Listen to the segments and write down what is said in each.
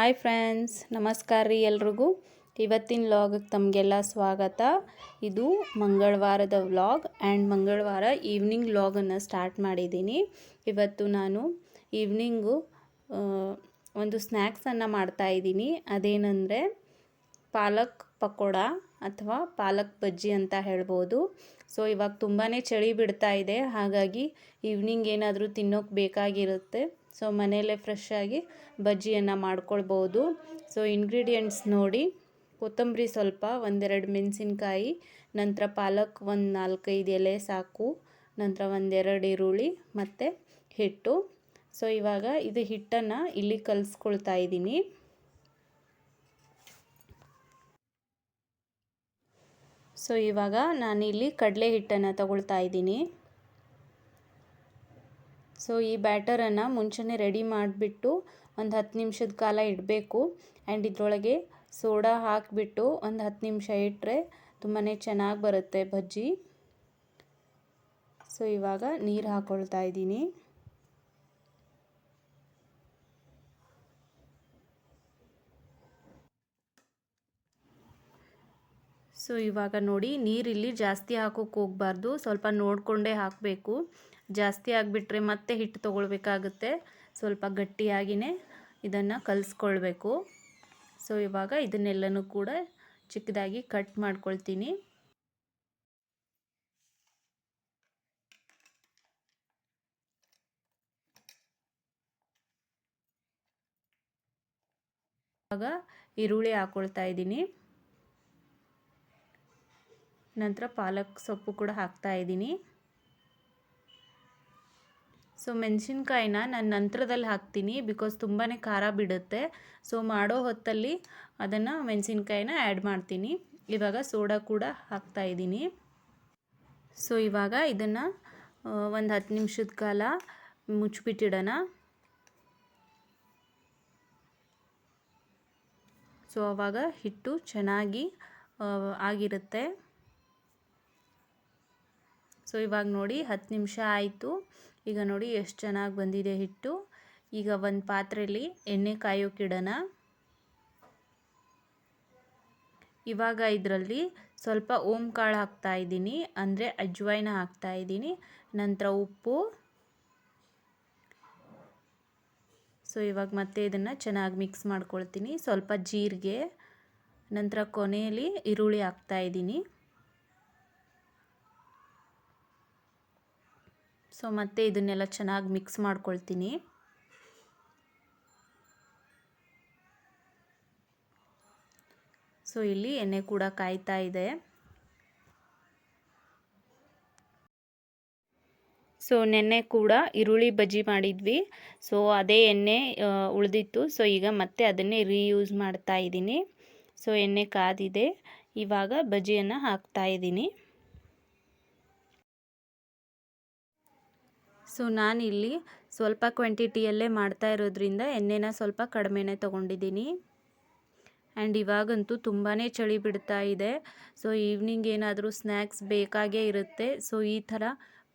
Hi friends, ನಮಸ್ಕಾರ ರೀ ಎಲ್ರಿಗೂ. ಇವತ್ತಿನ ವ್ಲಾಗಿಗೆ ತಮಗೆಲ್ಲ ಸ್ವಾಗತ. ಇದು ಮಂಗಳವಾರದ ವ್ಲಾಗ್ ಆ್ಯಂಡ್ ಮಂಗಳವಾರ ಈವ್ನಿಂಗ್ ವ್ಲಾಗನ್ನು ಸ್ಟಾರ್ಟ್ ಮಾಡಿದ್ದೀನಿ. ಇವತ್ತು ನಾನು ಈವ್ನಿಂಗು ಒಂದು ಸ್ನ್ಯಾಕ್ಸನ್ನು ಮಾಡ್ತಾಯಿದ್ದೀನಿ ಅದೇನೆಂದರೆ ಪಾಲಕ್ ಪಕೋಡ ಅಥವಾ ಪಾಲಕ್ ಬಜ್ಜಿ ಅಂತ ಹೇಳ್ಬೋದು. ಸೊ ಇವಾಗ ತುಂಬಾ ಚಳಿ ಬಿಡ್ತಾ ಇದೆ. ಹಾಗಾಗಿ ಈವ್ನಿಂಗ್ ಏನಾದರೂ ತಿನ್ನೋಕೆ ಬೇಕಾಗಿರುತ್ತೆ. ಸೊ ಮನೆಯಲ್ಲೇ ಫ್ರೆಶ್ ಆಗಿ ಬಜ್ಜಿಯನ್ನು ಮಾಡ್ಕೊಳ್ಬೋದು. ಸೊ ಇಂಗ್ರೀಡಿಯೆಂಟ್ಸ್ ನೋಡಿ. ಕೊತ್ತಂಬರಿ ಸ್ವಲ್ಪ, ಒಂದೆರಡು ಮೆಣಸಿನ್ಕಾಯಿ, ನಂತರ ಪಾಲಕ್ ಒಂದು ನಾಲ್ಕೈದು ಎಲೆ ಸಾಕು, ನಂತರ ಒಂದೆರಡು ಈರುಳ್ಳಿ ಮತ್ತು ಹಿಟ್ಟು. ಸೊ ಇವಾಗ ಇದು ಹಿಟ್ಟನ್ನು ಇಲ್ಲಿ ಕಲಿಸ್ಕೊಳ್ತಾ ಇದ್ದೀನಿ. ಸೊ ಇವಾಗ ನಾನಿಲ್ಲಿ ಕಡಲೆ ಹಿಟ್ಟನ್ನು ತಗೊಳ್ತಾ ಇದ್ದೀನಿ. ಸೊ ಈ ಬ್ಯಾಟರನ್ನು ಮುಂಚೆನೇ ರೆಡಿ ಮಾಡಿಬಿಟ್ಟು ಒಂದು ಹತ್ತು ನಿಮಿಷದ ಕಾಲ ಇಡಬೇಕು. ಆ್ಯಂಡ್ ಇದರೊಳಗೆ ಸೋಡಾ ಹಾಕಿಬಿಟ್ಟು ಒಂದು ಹತ್ತು ನಿಮಿಷ ಇಟ್ಟರೆ ತುಂಬಾ ಚೆನ್ನಾಗಿ ಬರುತ್ತೆ ಬಜ್ಜಿ. ಸೊ ಇವಾಗ ನೀರು ಹಾಕ್ಕೊಳ್ತಾ ಇದ್ದೀನಿ. ಸೊ ಇವಾಗ ನೋಡಿ ನೀರಿಲ್ಲಿ ಜಾಸ್ತಿ ಹಾಕೋಕೆ ಹೋಗಬಾರ್ದು. ಸ್ವಲ್ಪ ನೋಡಿಕೊಂಡೇ ಹಾಕಬೇಕು. ಜಾಸ್ತಿ ಆಗಿಬಿಟ್ರೆ ಮತ್ತೆ ಹಿಟ್ಟು ತೊಗೊಳ್ಬೇಕಾಗುತ್ತೆ. ಸ್ವಲ್ಪ ಗಟ್ಟಿಯಾಗಿಯೇ ಇದನ್ನು ಕಲಿಸ್ಕೊಳ್ಬೇಕು. ಸೊ ಇವಾಗ ಇದನ್ನೆಲ್ಲನೂ ಕೂಡ ಚಿಕ್ಕದಾಗಿ ಕಟ್ ಮಾಡ್ಕೊಳ್ತೀನಿ. ಇವಾಗ ಈರುಳ್ಳಿ ಹಾಕೊಳ್ತಾ ಇದ್ದೀನಿ. ನಂತರ ಪಾಲಕ್ ಸೊಪ್ಪು ಕೂಡ ಹಾಕ್ತಾ ಇದ್ದೀನಿ. ಸೊ ಮೆಣಸಿನ್ಕಾಯಿನ ನಾನು ನಂತರದಲ್ಲಿ ಹಾಕ್ತೀನಿ ಬಿಕಾಸ್ ತುಂಬಾ ಖಾರ ಬಿಡುತ್ತೆ. ಸೊ ಮಾಡೋ ಹೊತ್ತಲ್ಲಿ ಅದನ್ನು ಮೆಣಸಿನ್ಕಾಯಿನ ಆ್ಯಡ್ ಮಾಡ್ತೀನಿ. ಇವಾಗ ಸೋಡಾ ಕೂಡ ಹಾಕ್ತಾ ಇದ್ದೀನಿ. ಸೊ ಇವಾಗ ಇದನ್ನು ಒಂದು ಹತ್ತು ನಿಮಿಷದ ಕಾಲ ಮುಚ್ಚಿಬಿಟ್ಟಿಡೋಣ ಸೊ ಆವಾಗ ಹಿಟ್ಟು ಚೆನ್ನಾಗಿ ಆಗಿರುತ್ತೆ. ಸೊ ಇವಾಗ ನೋಡಿ ಹತ್ತು ನಿಮಿಷ ಆಯಿತು. ಈಗ ನೋಡಿ ಎಷ್ಟು ಚೆನ್ನಾಗಿ ಬಂದಿದೆ ಹಿಟ್ಟು. ಈಗ ಒಂದು ಪಾತ್ರೆಯಲ್ಲಿ ಎಣ್ಣೆ ಕಾಯೋಕ್ಕಿಡೋಣ ಇವಾಗ ಇದರಲ್ಲಿ ಸ್ವಲ್ಪ ಓಂ ಕಾಳು ಹಾಕ್ತಾ ಇದ್ದೀನಿ, ಅಂದರೆ ಅಜ್ವಾಯಿನ ಹಾಕ್ತಾ ಇದ್ದೀನಿ, ನಂತರ ಉಪ್ಪು. ಸೊ ಇವಾಗ ಮತ್ತೆ ಇದನ್ನು ಚೆನ್ನಾಗಿ ಮಿಕ್ಸ್ ಮಾಡ್ಕೊಳ್ತೀನಿ. ಸ್ವಲ್ಪ ಜೀರಿಗೆ, ನಂತರ ಕೊನೆಯಲ್ಲಿ ಈರುಳ್ಳಿ ಹಾಕ್ತಾ ಇದ್ದೀನಿ. ಸೊ ಮತ್ತೆ ಇದನ್ನೆಲ್ಲ ಚೆನ್ನಾಗಿ ಮಿಕ್ಸ್ ಮಾಡ್ಕೊಳ್ತೀನಿ. ಸೊ ಇಲ್ಲಿ ಎಣ್ಣೆ ಕೂಡ ಕಾಯ್ತಾ ಇದೆ. ಸೊ ನೆನ್ನೆ ಕೂಡ ಈರುಳ್ಳಿ ಬಜ್ಜಿ ಮಾಡಿದ್ವಿ. ಸೊ ಅದೇ ಎಣ್ಣೆ ಉಳಿದಿತ್ತು. ಸೊ ಈಗ ಮತ್ತೆ ಅದನ್ನೇ ರೀಯೂಸ್ ಮಾಡ್ತಾ ಇದ್ದೀನಿ. ಸೊ ಎಣ್ಣೆ ಕಾದಿದೆ. ಇವಾಗ ಬಜ್ಜಿಯನ್ನು ಹಾಕ್ತಾ ಇದ್ದೀನಿ. ಸೊ ನಾನಿಲ್ಲಿ ಸ್ವಲ್ಪ ಕ್ವಾಂಟಿಟಿಯಲ್ಲೇ ಮಾಡ್ತಾ ಇರೋದ್ರಿಂದ ಎಣ್ಣೆನ ಸ್ವಲ್ಪ ಕಡಿಮೆನೇ ತೊಗೊಂಡಿದ್ದೀನಿ. ಆ್ಯಂಡ್ ಇವಾಗಂತೂ ತುಂಬಾ ಚಳಿ ಬಿಡ್ತಾ ಇದೆ. ಸೊ ಈವ್ನಿಂಗ್ ಏನಾದರೂ ಸ್ನ್ಯಾಕ್ಸ್ ಬೇಕಾಗೇ ಇರುತ್ತೆ. ಸೊ ಈ ಥರ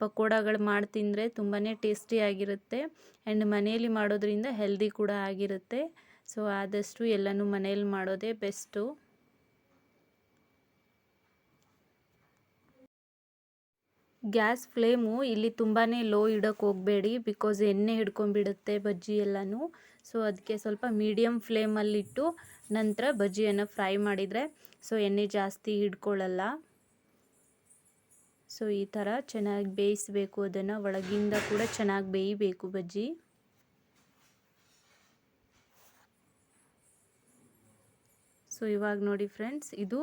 ಪಕೋಡಗಳು ಮಾಡಿ ತಿಂದರೆ ತುಂಬಾ ಟೇಸ್ಟಿಯಾಗಿರುತ್ತೆ ಆ್ಯಂಡ್ ಮನೆಯಲ್ಲಿ ಮಾಡೋದ್ರಿಂದ ಹೆಲ್ದಿ ಕೂಡ ಆಗಿರುತ್ತೆ. ಸೊ ಆದಷ್ಟು ಎಲ್ಲನೂ ಮನೆಯಲ್ಲಿ ಮಾಡೋದೇ ಬೆಸ್ಟು ಗ್ಯಾಸ್ ಫ್ಲೇಮು ಇಲ್ಲಿ ತುಂಬಾ ಲೋ ಇಡೋಕ್ಕೆ ಹೋಗಬೇಡಿ ಬಿಕಾಸ್ ಎಣ್ಣೆ ಹಿಡ್ಕೊಂಡ್ಬಿಡುತ್ತೆ ಬಜ್ಜಿ ಎಲ್ಲನೂ. ಸೊ ಅದಕ್ಕೆ ಸ್ವಲ್ಪ ಮೀಡಿಯಮ್ ಫ್ಲೇಮಲ್ಲಿಟ್ಟು ನಂತರ ಬಜ್ಜಿಯನ್ನು ಫ್ರೈ ಮಾಡಿದರೆ ಸೊ ಎಣ್ಣೆ ಜಾಸ್ತಿ ಹಿಡ್ಕೊಳ್ಳಲ್ಲ ಸೊ ಈ ಥರ ಚೆನ್ನಾಗಿ ಬೇಯಿಸಬೇಕು ಅದನ್ನು. ಒಳಗಿಂದ ಕೂಡ ಚೆನ್ನಾಗಿ ಬೇಯಬೇಕು ಬಜ್ಜಿ. ಸೊ ಇವಾಗ ನೋಡಿ ಫ್ರೆಂಡ್ಸ್, ಇದು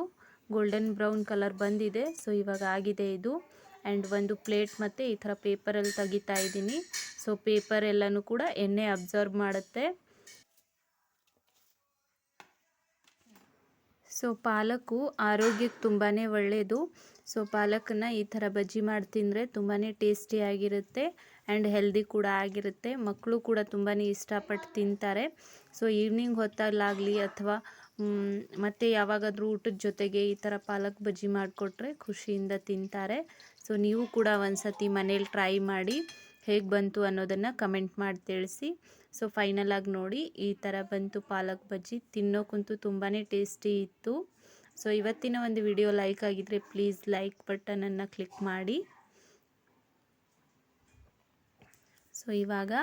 ಗೋಲ್ಡನ್ ಬ್ರೌನ್ ಕಲರ್ ಬಂದಿದೆ. ಸೊ ಇವಾಗ ಆಗಿದೆ ಇದು. ಆ್ಯಂಡ್ ಒಂದು ಪ್ಲೇಟ್ ಮತ್ತು ಈ ಥರ ಪೇಪರಲ್ಲಿ ತೆಗಿತಾ ಇದ್ದೀನಿ. ಸೊ, ಪೇಪರ್ ಎಲ್ಲನೂ ಕೂಡ ಎಣ್ಣೆ ಅಬ್ಸರ್ವ್ ಮಾಡುತ್ತೆ. ಸೊ ಪಾಲಕು ಆರೋಗ್ಯಕ್ಕೆ ತುಂಬಾ ಒಳ್ಳೆಯದು ಸೊ, ಪಾಲಕನ್ನು ಈ ಥರ ಬಜ್ಜಿ ಮಾಡಿ ತಿಂದರೆ ತುಂಬಾ ಟೇಸ್ಟಿಯಾಗಿರುತ್ತೆ ಆ್ಯಂಡ್ ಹೆಲ್ದಿ ಕೂಡ ಆಗಿರುತ್ತೆ. ಮಕ್ಕಳು ಕೂಡ ತುಂಬಾ ಇಷ್ಟಪಟ್ಟು ತಿಂತಾರೆ. ಸೊ, ಈವ್ನಿಂಗ್ ಹೊತ್ತಲ್ಲಾಗಲಿ ಅಥವಾ ಮತ್ತೆ ಯಾವಾಗಾದರೂ ಊಟದ ಜೊತೆಗೆ ಈ ಥರ ಪಾಲಕ್ ಬಜ್ಜಿ ಮಾಡಿಕೊಟ್ರೆ ಖುಷಿಯಿಂದ ತಿಂತಾರೆ. ಸೊ ನೀವು ಕೂಡ ಒಂದು ಸತಿ ಮನೇಲಿ ಟ್ರೈ ಮಾಡಿ ಹೇಗೆ ಬಂತು ಅನ್ನೋದನ್ನು ಕಮೆಂಟ್ ಮಾಡಿ ತಿಳಿಸಿ. ಸೊ ಫೈನಲ್ ಆಗಿ ನೋಡಿ, ಈ ಥರ ಬಂತು ಪಾಲಕ್ ಬಜ್ಜಿ. ತಿನ್ನೋಕ್ಕಂತೂ ತುಂಬಾ ಟೇಸ್ಟಿ ಇತ್ತು. ಸೊ ಇವತ್ತಿನ ಒಂದು ವಿಡಿಯೋ ಲೈಕ್ ಆಗಿದ್ರೆ ಪ್ಲೀಸ್ ಲೈಕ್ ಬಟನನ್ನು ಕ್ಲಿಕ್ ಮಾಡಿ. ಸೊ ಇವಾಗ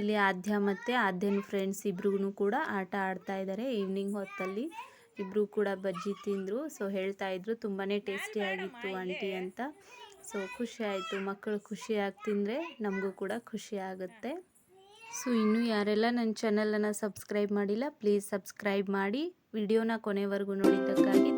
ಇಲ್ಲಿ ಆದ್ಯ ಮತ್ತು ಆದ್ಯನ ಫ್ರೆಂಡ್ಸ್ ಇಬ್ರಿಗೂ ಕೂಡ ಆಟ ಆಡ್ತಾ ಇದ್ದಾರೆ ಈವ್ನಿಂಗ್ ಹೊತ್ತಲ್ಲಿ ಇಬ್ಬರು ಕೂಡ ಬಜ್ಜಿ ತಿಂದರು. ಸೊ ಹೇಳ್ತಾ ಇದ್ರು ತುಂಬಾ ಟೇಸ್ಟಿಯಾಗಿತ್ತು ಆಂಟಿ ಅಂತ. ಸೊ ಖುಷಿ ಆಯಿತು. ಮಕ್ಕಳು ಖುಷಿಯಾಗಿ ತಿಂದರೆ ನಮಗೂ ಕೂಡ ಖುಷಿ ಆಗುತ್ತೆ. ಸೊ ಇನ್ನೂ ಯಾರೆಲ್ಲ ನನ್ನ ಚಾನಲನ್ನು ಸಬ್ಸ್ಕ್ರೈಬ್ ಮಾಡಿಲ್ಲ ಪ್ಲೀಸ್ ಸಬ್ಸ್ಕ್ರೈಬ್ ಮಾಡಿ. ವಿಡಿಯೋನ ಕೊನೆವರೆಗೂ ನೋಡಿದ್ದಕ್ಕಾಗಿ